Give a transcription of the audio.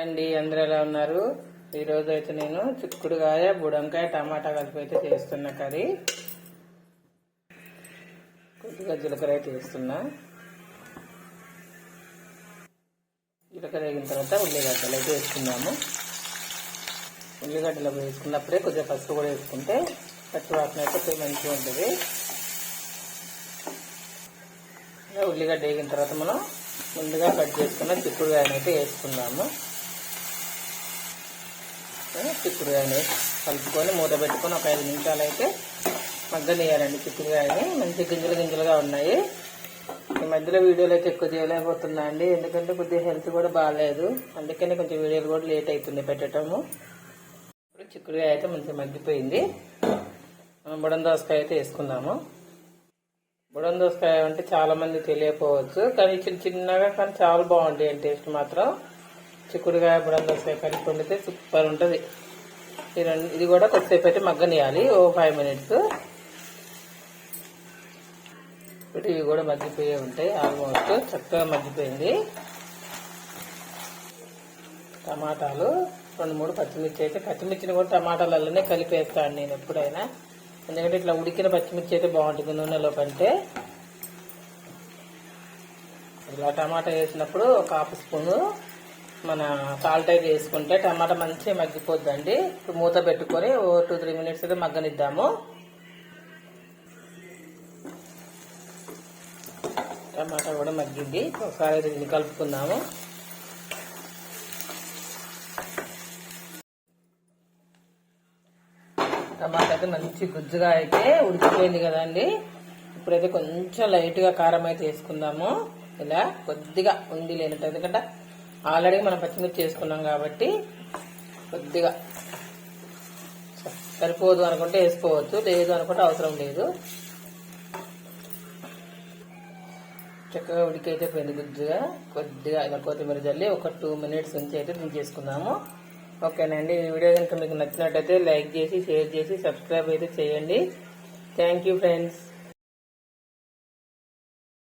Hi అండి అందరూ ఎలా ఉన్నారు? ఈరోజు అయితే నేను చిక్కుడుకాయ బుడంకాయ టమాటా కలిపి అయితే చేస్తున్న కర్రీ. కొద్దిగా జీలకర్ర అయితే వేస్తున్నా. జీలకర్ర వేగిన తర్వాత ఉల్లిగడ్డలు అయితే వేసుకున్నాము. ఉల్లిగడ్డలు వేసుకున్నప్పుడే కొద్దిగా పసుపు కూడా వేసుకుంటే పచ్చి వాసన అయితే మంచిగా ఉంటుంది. ఉల్లిగడ్డ వేగిన తర్వాత మనం ముందుగా కట్ చేసుకున్న చిక్కుడుగాయని అయితే వేసుకుందాము చిక్కుడుగాయని కలుపుకొని మూత పెట్టుకొని ఒక ఐదు నిమిషాలు అయితే మగ్గనియాలండి చిక్కుడుగాయని మంచి గింజలు గింజలుగా ఉన్నాయి. ఈ మధ్యలో వీడియోలు అయితే ఎక్కువ చేయలేకపోతున్నా అండి. ఎందుకంటే కొద్దిగా హెల్త్ కూడా బాగాలేదు. అందుకని కొంచెం వీడియోలు కూడా లేట్ అవుతుంది పెట్టడము. ఇప్పుడు చిక్కుడుగాయ అయితే మంచిగా మగ్గిపోయింది. మనం బుడం దోసకాయ అయితే వేసుకుందాము. బుడం దోసకాయ అంటే చాలామంది తెలియకపోవచ్చు. కానీ చిన్న చిన్నగా కానీ చాలా బాగుంటాయి టేస్ట్ మాత్రం. చిక్కుడుకాయ బుడం దోసకాయ కలిపి వండితే సూపర్ ఉంటుంది. ఈ రెండు ఇది కూడా కొద్దిసేపు అయితే మగ్గనియాలి ఓ ఫైవ్ మినిట్స్. ఇప్పుడు ఇవి కూడా మగ్గిపోయి ఉంటాయి ఆల్మోస్ట్ చక్కగా మగ్గిపోయింది. టమాటాలు రెండు మూడు పచ్చిమిర్చి అయితే పచ్చిమిర్చిని కూడా టమాటాలలోనే కలిపేస్తాను నేను ఎప్పుడైనా. ఎందుకంటే ఇట్లా ఉడికిన పచ్చిమిర్చి అయితే బాగుంటుంది నూనెలో కంటే ఇలా టమాటా వేసినప్పుడు ఒక హాఫ్ స్పూను మన సాల్ట్ అయితే వేసుకుంటే టమాటా మంచిగా మగ్గిపోద్దండి. ఇప్పుడు మూత పెట్టుకొని ఓ టూ త్రీ మినిట్స్ అయితే మగ్గనిద్దాము. టమాటా కూడా మగ్గింది. ఒకసారి అయితే దీన్ని కలుపుకుందాము. టమాటా అయితే మంచి గుజ్జుగా అయితే ఉడికిపోయింది కదండి. ఇప్పుడైతే కొంచెం లైట్గా కారం అయితే వేసుకుందాము. ఇలా కొద్దిగా ఉండి లేనట్టు ఎందుకంటే ఆల్రెడీ మనం పచ్చిమిర్చి వేసుకున్నాం కాబట్టి కొద్దిగా సరిపోదు అనుకుంటే వేసుకోవచ్చు లేదు అనుకుంటే అవసరం లేదు. చక్కగా ఉడికైతే పోయింది గుజ్జుగా. కొద్దిగా ఇలా కొత్తిమీర జల్లి ఒక టూ మినిట్స్ నుంచి అయితే దించేసుకుందాము ఓకేనండి ఈ వీడియో కనుక మీకు నచ్చినట్టయితే లైక్ చేసి షేర్ చేసి సబ్స్క్రైబ్ అయితే చేయండి. Thank you friends.